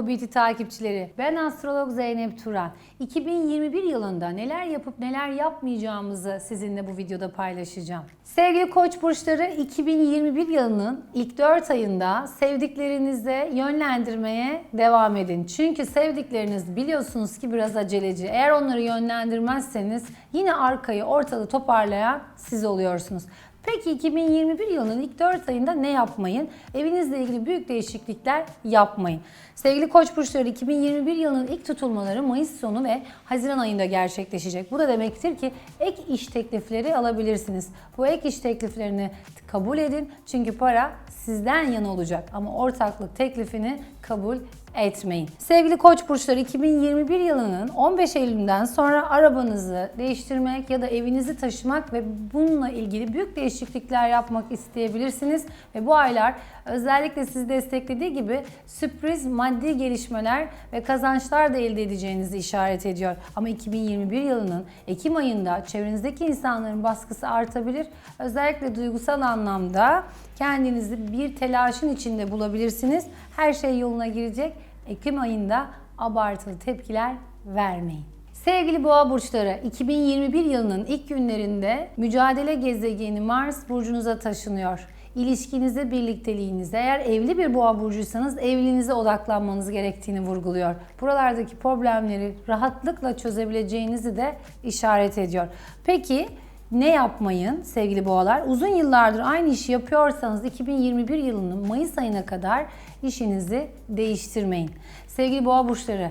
Banko Beauty takipçileri, ben astrolog Zeynep Turan. 2021 yılında neler yapıp neler yapmayacağımızı sizinle bu videoda paylaşacağım. Sevgili Koç burçları 2021 yılının ilk 4 ayında sevdiklerinize yönlendirmeye devam edin. Çünkü sevdikleriniz biliyorsunuz ki biraz aceleci. Eğer onları yönlendirmezseniz yine arkayı ortalığı toparlayan siz oluyorsunuz. Peki 2021 yılının ilk 4 ayında ne yapmayın? Evinizle ilgili büyük değişiklikler yapmayın. Sevgili Koç burçları 2021 yılının ilk tutulmaları Mayıs sonu ve Haziran ayında gerçekleşecek. Bu da demektir ki ek iş teklifleri alabilirsiniz. Bu ek iş tekliflerini kabul edin çünkü para sizden yana olacak ama ortaklık teklifini kabul etmeyin. Sevgili Koç burçları 2021 yılının 15 Eylül'den sonra arabanızı değiştirmek ya da evinizi taşımak ve bununla ilgili büyük değişiklikler yapmak isteyebilirsiniz ve bu aylar özellikle sizi desteklediği gibi sürpriz maddi gelişmeler ve kazançlar da elde edeceğinizi işaret ediyor. Ama 2021 yılının Ekim ayında çevrenizdeki insanların baskısı artabilir. Özellikle duygusal anlamda kendinizi bir telaşın içinde bulabilirsiniz. Her şey yoluna girecek. Ekim ayında abartılı tepkiler vermeyin. Sevgili boğa burçları, 2021 yılının ilk günlerinde mücadele gezegeni Mars burcunuza taşınıyor. İlişkinize, birlikteliğinize, eğer evli bir boğa burcuysanız evliliğinize odaklanmanız gerektiğini vurguluyor. Buralardaki problemleri rahatlıkla çözebileceğinizi de işaret ediyor. Peki ne yapmayın sevgili boğalar? Uzun yıllardır aynı işi yapıyorsanız 2021 yılının Mayıs ayına kadar işinizi değiştirmeyin. Sevgili boğa burçları,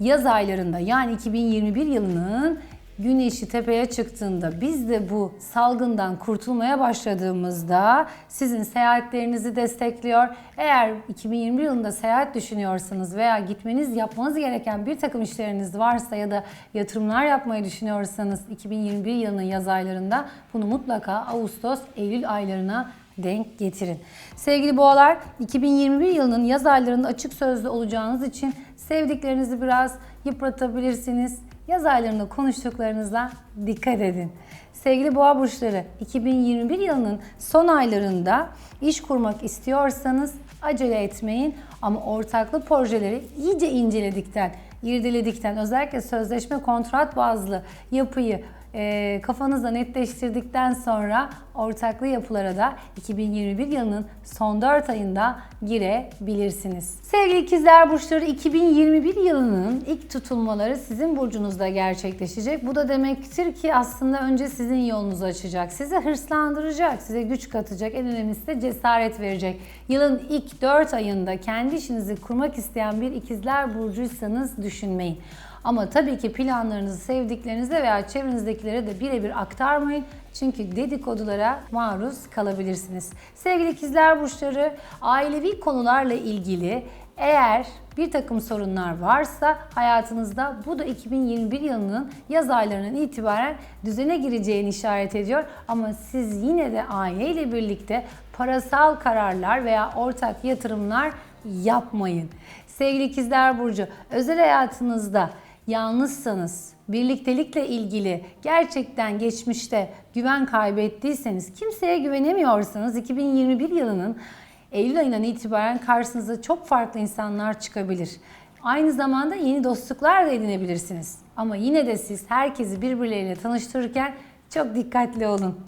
yaz aylarında yani 2021 yılının güneşi tepeye çıktığında biz de bu salgından kurtulmaya başladığımızda sizin seyahatlerinizi destekliyor. Eğer 2021 yılında seyahat düşünüyorsanız veya gitmeniz yapmanız gereken bir takım işleriniz varsa ya da yatırımlar yapmayı düşünüyorsanız 2021 yılının yaz aylarında bunu mutlaka Ağustos, Eylül aylarına denk getirin. Sevgili boğalar, 2021 yılının yaz aylarında açık sözlü olacağınız için sevdiklerinizi biraz yıpratabilirsiniz. Yaz aylarında konuştuklarınıza dikkat edin. Sevgili boğa burçları, 2021 yılının son aylarında iş kurmak istiyorsanız acele etmeyin ama ortaklı projeleri iyice inceledikten, irdeledikten, özellikle sözleşme kontrat bazlı yapıyı e, kafanızda netleştirdikten sonra ortaklı yapılara da 2021 yılının son 4 ayında girebilirsiniz. Sevgili ikizler burçları 2021 yılının ilk tutulmaları sizin burcunuzda gerçekleşecek. Bu da demektir ki aslında önce sizin yolunuzu açacak. Sizi hırslandıracak, size güç katacak, en önemlisi de cesaret verecek. Yılın ilk 4 ayında kendi işinizi kurmak isteyen bir ikizler burcuysanız düşünmeyin. Ama tabii ki planlarınızı sevdiklerinize veya çevrenizdekilere de birebir aktarmayın. Çünkü dedikodulara maruz kalabilirsiniz. Sevgili ikizler burçları, ailevi konularla ilgili eğer bir takım sorunlar varsa hayatınızda bu da 2021 yılının yaz aylarından itibaren düzene gireceğini işaret ediyor. Ama siz yine de aileyle birlikte parasal kararlar veya ortak yatırımlar yapmayın. Sevgili ikizler burcu, özel hayatınızda yalnızsanız, birliktelikle ilgili gerçekten geçmişte güven kaybettiyseniz, kimseye güvenemiyorsanız 2021 yılının Eylül ayından itibaren karşınıza çok farklı insanlar çıkabilir. Aynı zamanda yeni dostluklar da edinebilirsiniz. Ama yine de siz herkesi birbirleriyle tanıştırırken çok dikkatli olun.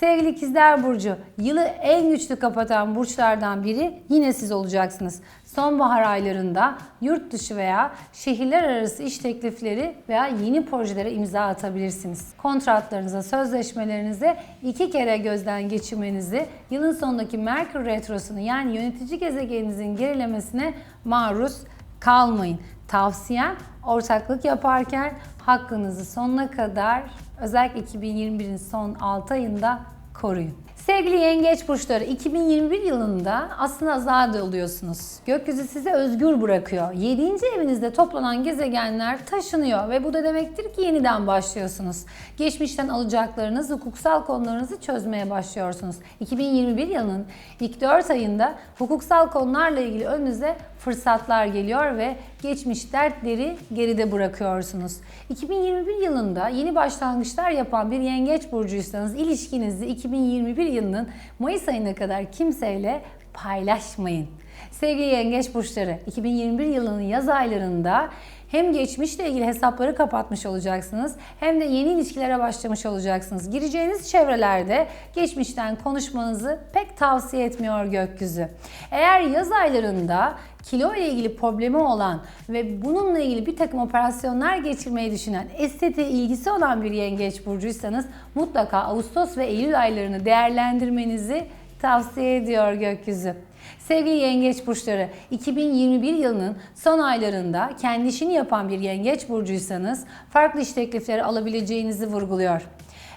Sevgili ikizler burcu, yılı en güçlü kapatan burçlardan biri yine siz olacaksınız. Sonbahar aylarında yurt dışı veya şehirler arası iş teklifleri veya yeni projelere imza atabilirsiniz. Kontratlarınıza, sözleşmelerinize iki kere gözden geçirmenizi, yılın sonundaki Merkür Retrosu'nu yani yönetici gezegeninizin gerilemesine maruz kalmayın. Tavsiyem ortaklık yaparken hakkınızı sonuna kadar özellikle 2021'in son 6 ayında koruyun. Sevgili yengeç burçları 2021 yılında aslında azade oluyorsunuz. Gökyüzü size özgür bırakıyor. 7. evinizde toplanan gezegenler taşınıyor ve bu da demektir ki yeniden başlıyorsunuz. Geçmişten alacaklarınız, hukuksal konularınızı çözmeye başlıyorsunuz. 2021 yılının ilk 4 ayında hukuksal konularla ilgili önünüze fırsatlar geliyor ve geçmiş dertleri geride bırakıyorsunuz. 2021 yılında yeni başlangıçlar yapan bir yengeç burcuysanız ilişkinizi 2021 yılının Mayıs ayına kadar kimseyle paylaşmayın. Sevgili yengeç burçları 2021 yılının yaz aylarında hem geçmişle ilgili hesapları kapatmış olacaksınız hem de yeni ilişkilere başlamış olacaksınız. Gireceğiniz çevrelerde geçmişten konuşmanızı pek tavsiye etmiyor gökyüzü. Eğer yaz aylarında kilo ile ilgili problemi olan ve bununla ilgili bir takım operasyonlar geçirmeyi düşünen, estetiğe ilgisi olan bir yengeç burcuysanız mutlaka Ağustos ve Eylül aylarını değerlendirmenizi tavsiye ediyor gökyüzü. Sevgili yengeç burçları, 2021 yılının son aylarında kendi işini yapan bir yengeç burcuysanız farklı iş teklifleri alabileceğinizi vurguluyor.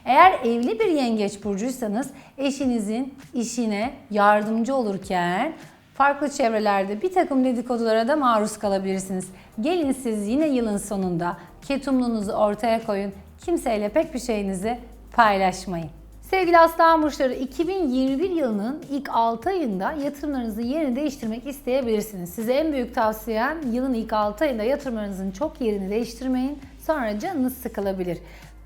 Eğer evli bir yengeç burcuysanız eşinizin işine yardımcı olurken farklı çevrelerde bir takım dedikodulara da maruz kalabilirsiniz. Gelin siz yine yılın sonunda ketumluğunuzu ortaya koyun. Kimseyle pek bir şeyinizi paylaşmayın. Sevgili Aslan Burçları 2021 yılının ilk 6 ayında yatırımlarınızı yerini değiştirmek isteyebilirsiniz. Size en büyük tavsiyem yılın ilk 6 ayında yatırımlarınızın çok yerini değiştirmeyin. Sonra canınız sıkılabilir.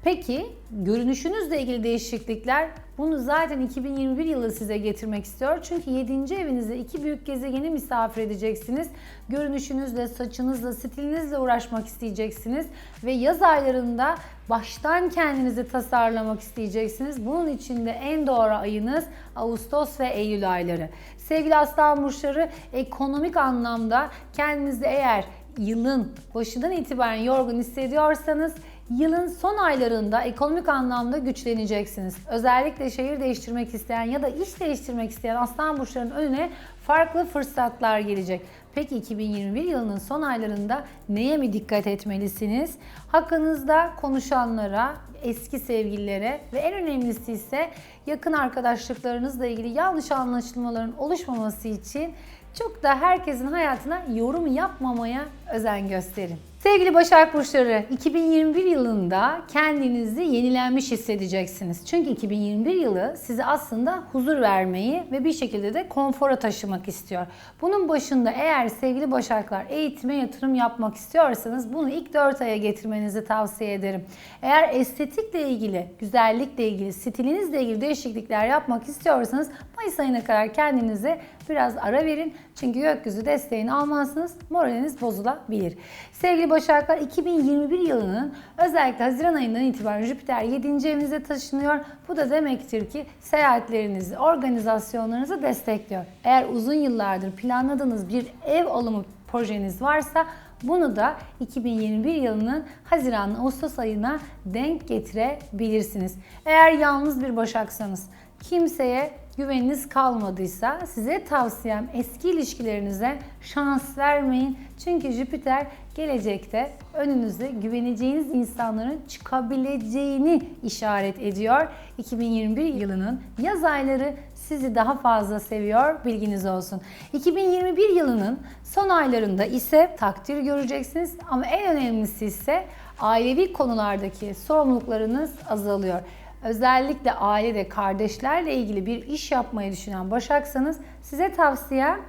Peki görünüşünüzle ilgili değişiklikler bunu zaten 2021 yılı size getirmek istiyor. Çünkü 7. evinizde iki büyük gezegeni misafir edeceksiniz. Görünüşünüzle, saçınızla, stilinizle uğraşmak isteyeceksiniz. Ve yaz aylarında baştan kendinizi tasarlamak isteyeceksiniz. Bunun için de en doğru ayınız Ağustos ve Eylül ayları. Sevgili Aslan Burçları ekonomik anlamda kendinizi eğer yılın başından itibaren yorgun hissediyorsanız Yılın son aylarında ekonomik anlamda güçleneceksiniz. Özellikle şehir değiştirmek isteyen ya da iş değiştirmek isteyen aslan burçlarının önüne farklı fırsatlar gelecek. Peki 2021 yılının son aylarında neye mi dikkat etmelisiniz? Hakkınızda konuşanlara, eski sevgililere ve en önemlisi ise yakın arkadaşlıklarınızla ilgili yanlış anlaşılmaların oluşmaması için çok da herkesin hayatına yorum yapmamaya özen gösterin. Sevgili Başak Burçları, 2021 yılında kendinizi yenilenmiş hissedeceksiniz. Çünkü 2021 yılı size aslında huzur vermeyi ve bir şekilde de konfora taşımak istiyor. Bunun başında eğer sevgili Başaklar eğitime yatırım yapmak istiyorsanız bunu ilk 4 aya getirmenizi tavsiye ederim. Eğer estetikle ilgili, güzellikle ilgili, stilinizle ilgili değişiklikler yapmak istiyorsanız Mayıs ayına kadar kendinize biraz ara verin. Çünkü gökyüzü desteğini almazsınız, moraliniz bozulabilir. Sevgili Başaklar 2021 yılının özellikle Haziran ayından itibaren Jüpiter 7. evinize taşınıyor. Bu da demektir ki seyahatlerinizi, organizasyonlarınızı destekliyor. Eğer uzun yıllardır planladığınız bir ev alımı projeniz varsa bunu da 2021 yılının Haziran Ağustos ayına denk getirebilirsiniz. Eğer yalnız bir başaksanız, kimseye güveniniz kalmadıysa size tavsiyem eski ilişkilerinize şans vermeyin. Çünkü Jüpiter gelecekte önünüzde güveneceğiniz insanların çıkabileceğini işaret ediyor. 2021 yılının yaz ayları sizi daha fazla seviyor bilginiz olsun. 2021 yılının son aylarında ise takdir göreceksiniz ama en önemlisi ise ailevi konulardaki sorumluluklarınız azalıyor. Özellikle ailede kardeşlerle ilgili bir iş yapmayı düşünen Başaksanız size tavsiyem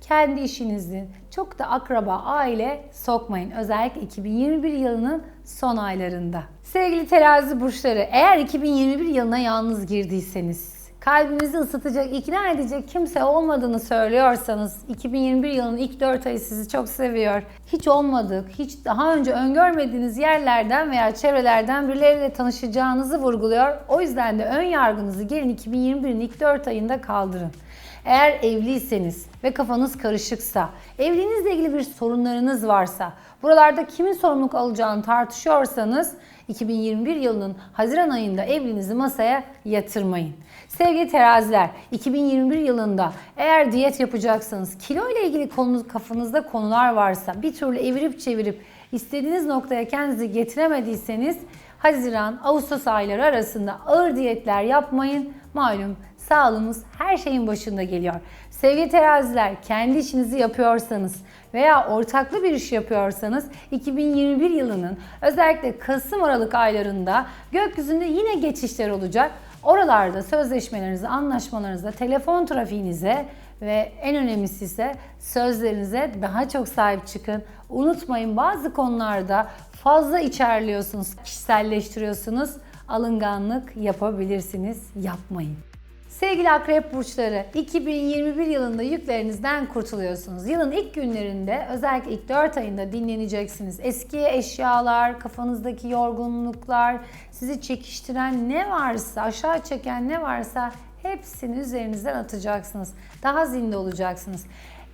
kendi işinizi çok da akraba, aile sokmayın. Özellikle 2021 yılının son aylarında. Sevgili terazi burçları, eğer 2021 yılına yalnız girdiyseniz, kalbinizi ısıtacak, ikna edecek kimse olmadığını söylüyorsanız 2021 yılının ilk 4 ayı sizi çok seviyor. Hiç olmadık, hiç daha önce öngörmediğiniz yerlerden veya çevrelerden birileriyle tanışacağınızı vurguluyor. O yüzden de ön yargınızı gelin 2021'in ilk 4 ayında kaldırın. Eğer evliyseniz ve kafanız karışıksa, evliliğinizle ilgili bir sorunlarınız varsa, buralarda kimin sorumluluk alacağını tartışıyorsanız 2021 yılının Haziran ayında evliliğinizi masaya yatırmayın. Sevgili teraziler, 2021 yılında eğer diyet yapacaksanız, kilo ile ilgili konu, kafanızda konular varsa, bir türlü evirip çevirip istediğiniz noktaya kendinizi getiremediyseniz Haziran, Ağustos ayları arasında ağır diyetler yapmayın. Malum sağlığımız her şeyin başında geliyor. Sevgili teraziler kendi işinizi yapıyorsanız veya ortaklı bir iş yapıyorsanız 2021 yılının özellikle Kasım Aralık aylarında gökyüzünde yine geçişler olacak. Oralarda sözleşmelerinize, anlaşmalarınıza, telefon trafiğinize ve en önemlisi ise sözlerinize daha çok sahip çıkın. Unutmayın bazı konularda fazla içerliyorsunuz, kişiselleştiriyorsunuz. Alınganlık yapabilirsiniz, yapmayın. Sevgili akrep burçları, 2021 yılında yüklerinizden kurtuluyorsunuz. Yılın ilk günlerinde özellikle ilk 4 ayında dinleneceksiniz. Eski eşyalar, kafanızdaki yorgunluklar, sizi çekiştiren ne varsa, aşağı çeken ne varsa hepsini üzerinizden atacaksınız. Daha zinde olacaksınız.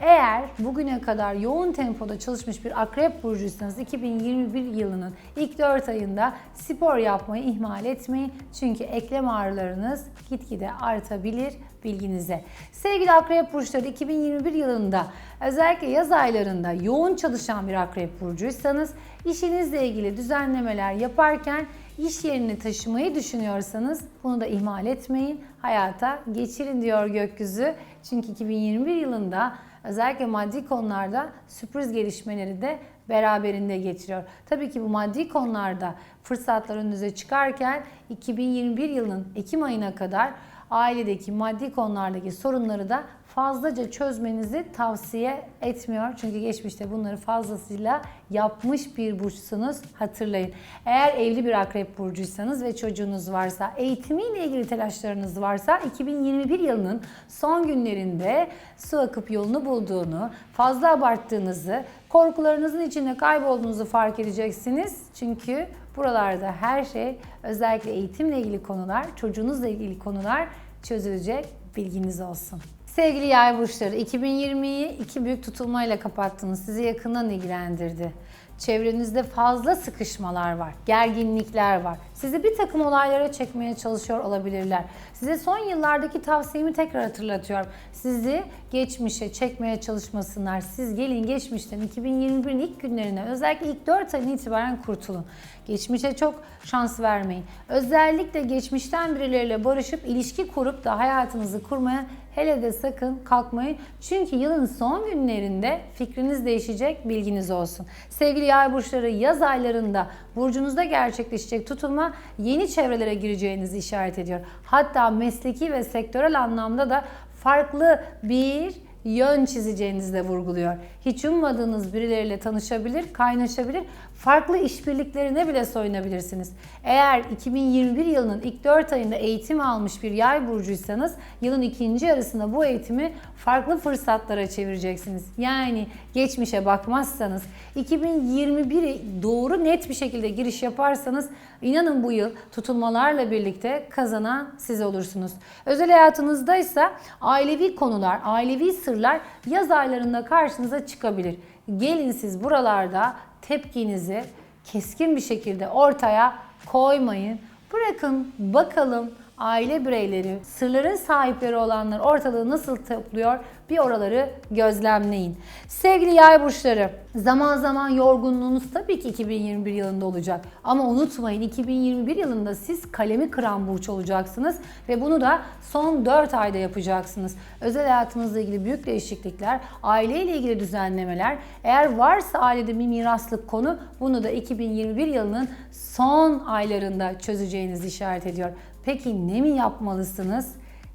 Eğer bugüne kadar yoğun tempoda çalışmış bir akrep burcuysanız 2021 yılının ilk 4 ayında spor yapmayı ihmal etmeyin. Çünkü eklem ağrılarınız gitgide artabilir bilginize. Sevgili akrep burçları 2021 yılında özellikle yaz aylarında yoğun çalışan bir akrep burcuysanız işinizle ilgili düzenlemeler yaparken iş yerini taşımayı düşünüyorsanız bunu da ihmal etmeyin. Hayata geçirin diyor gökyüzü. Çünkü 2021 yılında özellikle maddi konularda sürpriz gelişmeleri de beraberinde getiriyor. Tabii ki bu maddi konularda fırsatlar önünüze çıkarken 2021 yılının Ekim ayına kadar ailedeki maddi konulardaki sorunları da fazlaca çözmenizi tavsiye etmiyor. Çünkü geçmişte bunları fazlasıyla yapmış bir burçsunuz. Hatırlayın. Eğer evli bir akrep burcuysanız ve çocuğunuz varsa, eğitimiyle ilgili telaşlarınız varsa 2021 yılının son günlerinde su akıp yolunu bulduğunu, fazla abarttığınızı, korkularınızın içinde kaybolduğunuzu fark edeceksiniz. Çünkü buralarda her şey özellikle eğitimle ilgili konular, çocuğunuzla ilgili konular çözülecek. Bilginiz olsun. Sevgili yay burçları, 2020'yi iki büyük tutulmayla kapattınız. Sizi yakından ilgilendirdi. Çevrenizde fazla sıkışmalar var, gerginlikler var. Sizi bir takım olaylara çekmeye çalışıyor olabilirler. Size son yıllardaki tavsiyemi tekrar hatırlatıyorum. Sizi geçmişe çekmeye çalışmasınlar. Siz gelin geçmişten 2021'in ilk günlerine özellikle ilk 4 ayın itibaren kurtulun. Geçmişe çok şans vermeyin. Özellikle geçmişten birileriyle barışıp ilişki kurup da hayatınızı kurmaya hele de sakın kalkmayın. Çünkü yılın son günlerinde fikriniz değişecek bilginiz olsun. Sevgili yay burçları yaz aylarında burcunuzda gerçekleşecek tutulma yeni çevrelere gireceğinizi işaret ediyor. Hatta mesleki ve sektörel anlamda da farklı bir yön çizeceğinizi de vurguluyor. Hiç ummadığınız birileriyle tanışabilir, kaynaşabilir, farklı işbirliklerine bile soyunabilirsiniz. Eğer 2021 yılının ilk 4 ayında eğitim almış bir yay burcuysanız yılın ikinci yarısında bu eğitimi farklı fırsatlara çevireceksiniz. Yani geçmişe bakmazsanız 2021'i doğru net bir şekilde giriş yaparsanız inanın bu yıl tutulmalarla birlikte kazanan siz olursunuz. Özel hayatınızdaysa ailevi konular, ailevi sırlar yaz aylarında karşınıza çıkabilir. Gelin siz buralarda tepkinizi keskin bir şekilde ortaya koymayın. Bırakın bakalım aile bireyleri, sırların sahipleri olanlar ortalığı nasıl topluyor bir oraları gözlemleyin. Sevgili yay burçları, zaman zaman yorgunluğunuz tabii ki 2021 yılında olacak. Ama unutmayın 2021 yılında siz kalemi kıran burç olacaksınız ve bunu da son 4 ayda yapacaksınız. Özel hayatınızla ilgili büyük değişiklikler, aileyle ilgili düzenlemeler, eğer varsa ailede bir miraslık konu bunu da 2021 yılının son aylarında çözeceğinizi işaret ediyor. Peki ne mi yapmalısınız?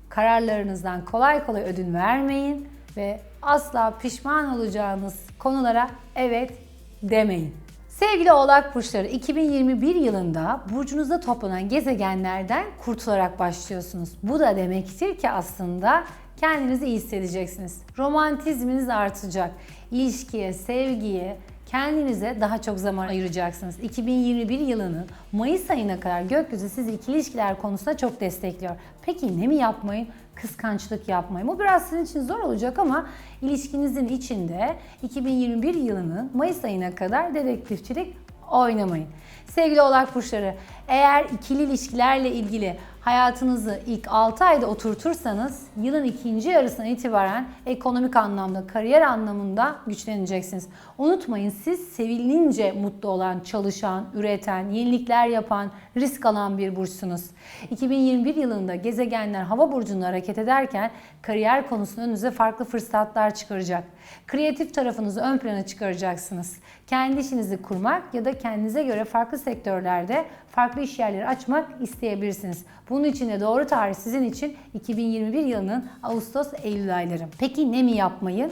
Kararlarınızdan kolay kolay ödün vermeyin ve asla pişman olacağınız konulara evet demeyin. Sevgili Oğlak Burçları 2021 yılında burcunuzda toplanan gezegenlerden kurtularak başlıyorsunuz. Bu da demektir ki aslında kendinizi iyi hissedeceksiniz. Romantizminiz artacak. İlişkiye, sevgiye, kendinize daha çok zaman ayıracaksınız. 2021 yılının Mayıs ayına kadar gökyüzü sizi ikili ilişkiler konusunda çok destekliyor. Peki ne mi yapmayın? Kıskançlık yapmayın. Bu biraz sizin için zor olacak ama ilişkinizin içinde 2021 yılının Mayıs ayına kadar dedektifçilik oynamayın. Sevgili oğlak burçları, eğer ikili ilişkilerle ilgili hayatınızı ilk 6 ayda oturtursanız yılın ikinci yarısına itibaren ekonomik anlamda, kariyer anlamında güçleneceksiniz. Unutmayın siz sevilince mutlu olan, çalışan, üreten, yenilikler yapan, risk alan bir burçsunuz. 2021 yılında gezegenler hava burcunda hareket ederken kariyer konusunda önünüze farklı fırsatlar çıkaracak. Kreatif tarafınızı ön plana çıkaracaksınız. Kendi işinizi kurmak ya da kendinize göre farklı sektörlerde farklı iş yerleri açmak isteyebilirsiniz. Bunun için de doğru tarih sizin için 2021 yılının Ağustos-Eylül ayları. Peki ne mi yapmayın?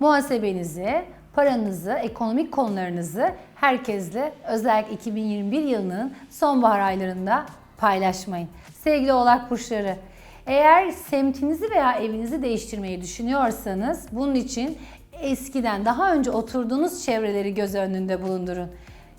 Muhasebenizi, paranızı, ekonomik konularınızı herkesle özellikle 2021 yılının sonbahar aylarında paylaşmayın. Sevgili Oğlak Burçları, Eğer semtinizi veya evinizi değiştirmeyi düşünüyorsanız bunun için eskiden daha önce oturduğunuz çevreleri göz önünde bulundurun.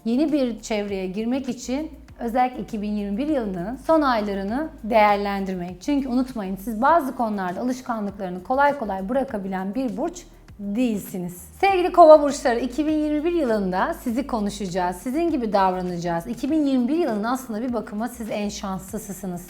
Yeni bir çevreye girmek için özellikle 2021 yılının son aylarını değerlendirmeyin. Çünkü unutmayın siz bazı konularda alışkanlıklarını kolay kolay bırakabilen bir burç değilsiniz. Sevgili kova burçları 2021 yılında sizi konuşacağız. Sizin gibi davranacağız. 2021 yılının aslında bir bakıma siz en şanslısısınız.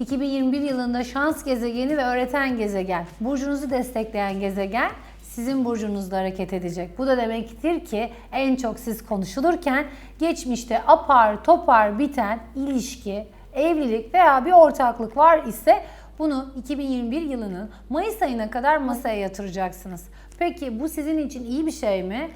2021 yılında şans gezegeni ve öğreten gezegen, burcunuzu destekleyen gezegen sizin burcunuzda hareket edecek. Bu da demektir ki en çok siz konuşulurken geçmişte apar topar biten ilişki, evlilik veya bir ortaklık var ise bunu 2021 yılının Mayıs ayına kadar masaya yatıracaksınız. Peki bu sizin için iyi bir şey mi?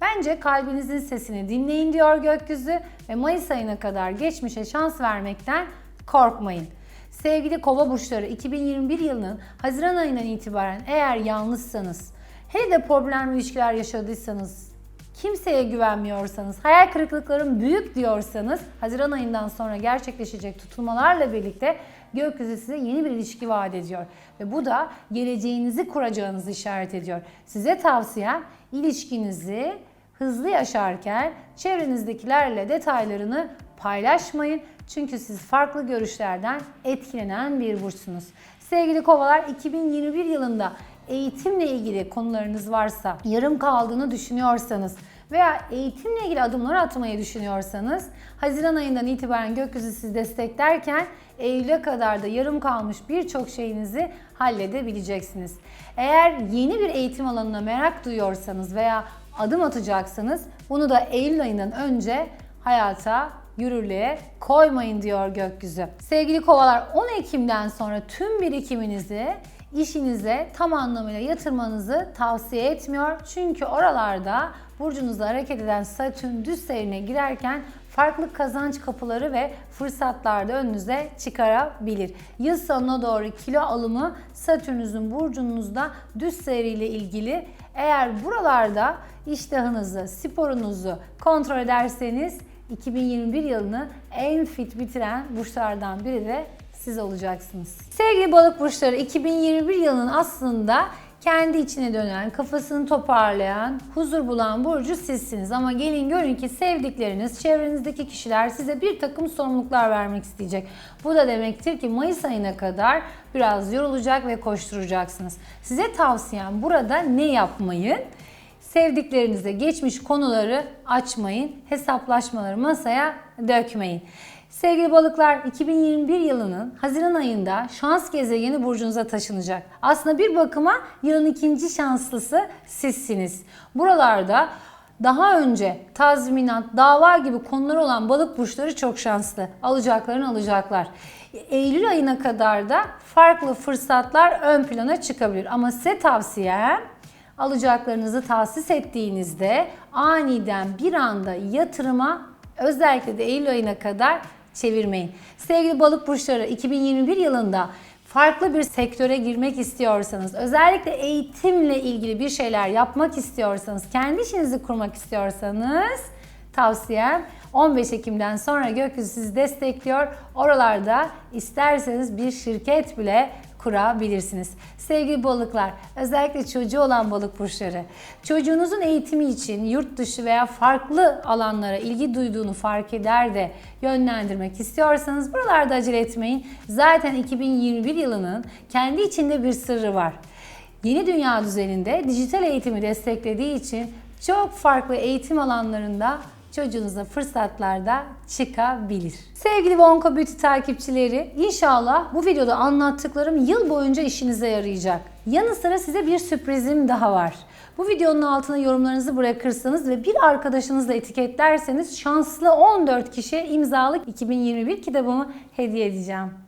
Bence kalbinizin sesini dinleyin diyor gökyüzü ve Mayıs ayına kadar geçmişe şans vermekten korkmayın. Sevgili kova burçları 2021 yılının Haziran ayından itibaren eğer yalnızsanız, hele de problemli ilişkiler yaşadıysanız, kimseye güvenmiyorsanız, hayal kırıklıklarım büyük diyorsanız Haziran ayından sonra gerçekleşecek tutulmalarla birlikte gökyüzü size yeni bir ilişki vaat ediyor. Ve bu da geleceğinizi kuracağınızı işaret ediyor. Size tavsiyem ilişkinizi hızlı yaşarken çevrenizdekilerle detaylarını paylaşmayın. Çünkü siz farklı görüşlerden etkilenen bir burçsunuz. Sevgili kovalar 2021 yılında eğitimle ilgili konularınız varsa, yarım kaldığını düşünüyorsanız veya eğitimle ilgili adımlar atmayı düşünüyorsanız Haziran ayından itibaren gökyüzü sizi desteklerken Eylül'e kadar da yarım kalmış birçok şeyinizi halledebileceksiniz. Eğer yeni bir eğitim alanına merak duyuyorsanız veya adım atacaksanız bunu da Eylül ayından önce hayata yürürlüğe koymayın diyor gökyüzü. Sevgili kovalar 10 Ekim'den sonra tüm birikiminizi işinize tam anlamıyla yatırmanızı tavsiye etmiyor. Çünkü oralarda burcunuzda hareket eden Satürn düz seyrine girerken farklı kazanç kapıları ve fırsatlar da önünüze çıkarabilir. Yıl sonuna doğru kilo alımı Satürn'ünüzün burcunuzda düz seyriyle ilgili. Eğer buralarda iştahınızı, sporunuzu kontrol ederseniz 2021 yılını en fit bitiren burçlardan biri de siz olacaksınız. Sevgili balık burçları 2021 yılının aslında kendi içine dönen, kafasını toparlayan, huzur bulan burcu sizsiniz. Ama gelin görün ki sevdikleriniz, çevrenizdeki kişiler size bir takım sorumluluklar vermek isteyecek. Bu da demektir ki Mayıs ayına kadar biraz yorulacak ve koşturacaksınız. Size tavsiyem burada ne yapmayın? Sevdiklerinize geçmiş konuları açmayın, hesaplaşmaları masaya dökmeyin. Sevgili balıklar 2021 yılının Haziran ayında şans gezegeni burcunuza taşınacak. Aslında bir bakıma yılın ikinci şanslısı sizsiniz. Buralarda daha önce tazminat, dava gibi konular olan balık burçları çok şanslı. Alacaklarını alacaklar. Eylül ayına kadar da farklı fırsatlar ön plana çıkabilir. Ama size tavsiyem alacaklarınızı tahsis ettiğinizde aniden bir anda yatırıma özellikle de Eylül ayına kadar çevirmeyin. Sevgili balık burçları 2021 yılında farklı bir sektöre girmek istiyorsanız, özellikle eğitimle ilgili bir şeyler yapmak istiyorsanız, kendi işinizi kurmak istiyorsanız tavsiyem 15 Ekim'den sonra gökyüzü sizi destekliyor. Oralarda isterseniz bir şirket bile kurabilirsiniz. Sevgili balıklar, özellikle çocuğu olan balık burçları, çocuğunuzun eğitimi için yurt dışı veya farklı alanlara ilgi duyduğunu fark eder de yönlendirmek istiyorsanız buralarda acele etmeyin. Zaten 2021 yılının kendi içinde bir sırrı var. Yeni dünya düzeninde dijital eğitimi desteklediği için çok farklı eğitim alanlarında çocuğunuza fırsatlar da çıkabilir. Sevgili Vonko Beauty takipçileri, inşallah bu videoda anlattıklarım yıl boyunca işinize yarayacak. Yanı sıra size bir sürprizim daha var. Bu videonun altına yorumlarınızı bırakırsanız ve bir arkadaşınızla etiketlerseniz şanslı 14 kişiye imzalık 2021 kitabımı hediye edeceğim.